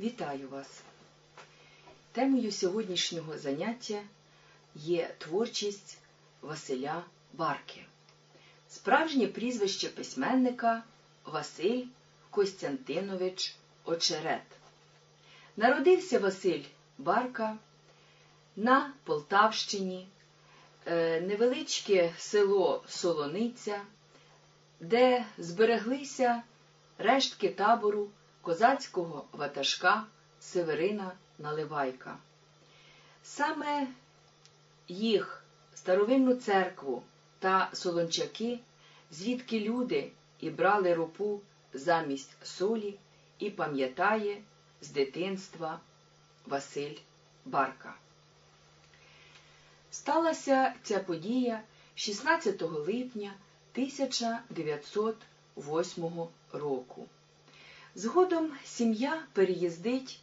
Вітаю вас! Темою сьогоднішнього заняття є творчість Василя Барки. Справжнє прізвище письменника Василь Костянтинович Очерет. Народився Василь Барка на Полтавщині, е, невеличке село Солониця, де збереглися рештки табору козацького ватажка Северина Наливайка. Саме їх старовинну церкву та солончаки, звідки люди і брали ропу замість солі, і пам'ятає з дитинства Василь Барка. Сталася ця подія 16 липня 1908 року. Згодом сім'я переїздить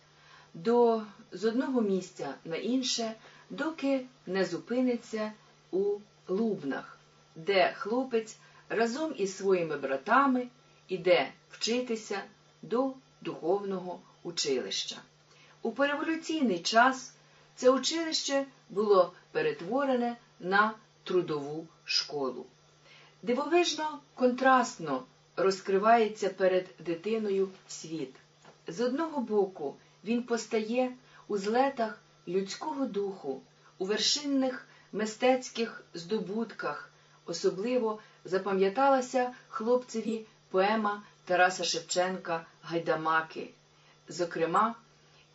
до, з одного місця на інше, доки не зупиниться у Лубнах, де хлопець разом із своїми братами іде вчитися до духовного училища. У переволюційний час це училище було перетворене на трудову школу. Дивовижно контрастно розкривається перед дитиною світ. З одного боку, він постає у злетах людського духу, у вершинних мистецьких здобутках, особливо запам'яталася хлопцеві поема Тараса Шевченка Гайдамаки, зокрема,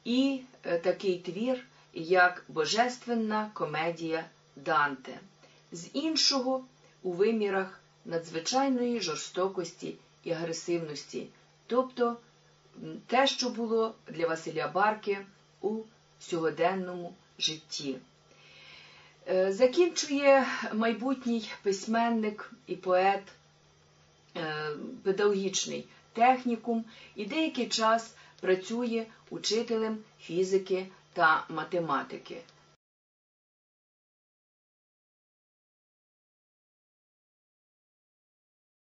і е, такий твір, як Божественна комедія Данте, з іншого у вимірах надзвичайної жорстокості і агресивності, тобто те, що було для Василя Барки у сьогоденному житті. Е, закінчує майбутній письменник і поет е, педагогічний технікум і деякий час працює учителем фізики та математики.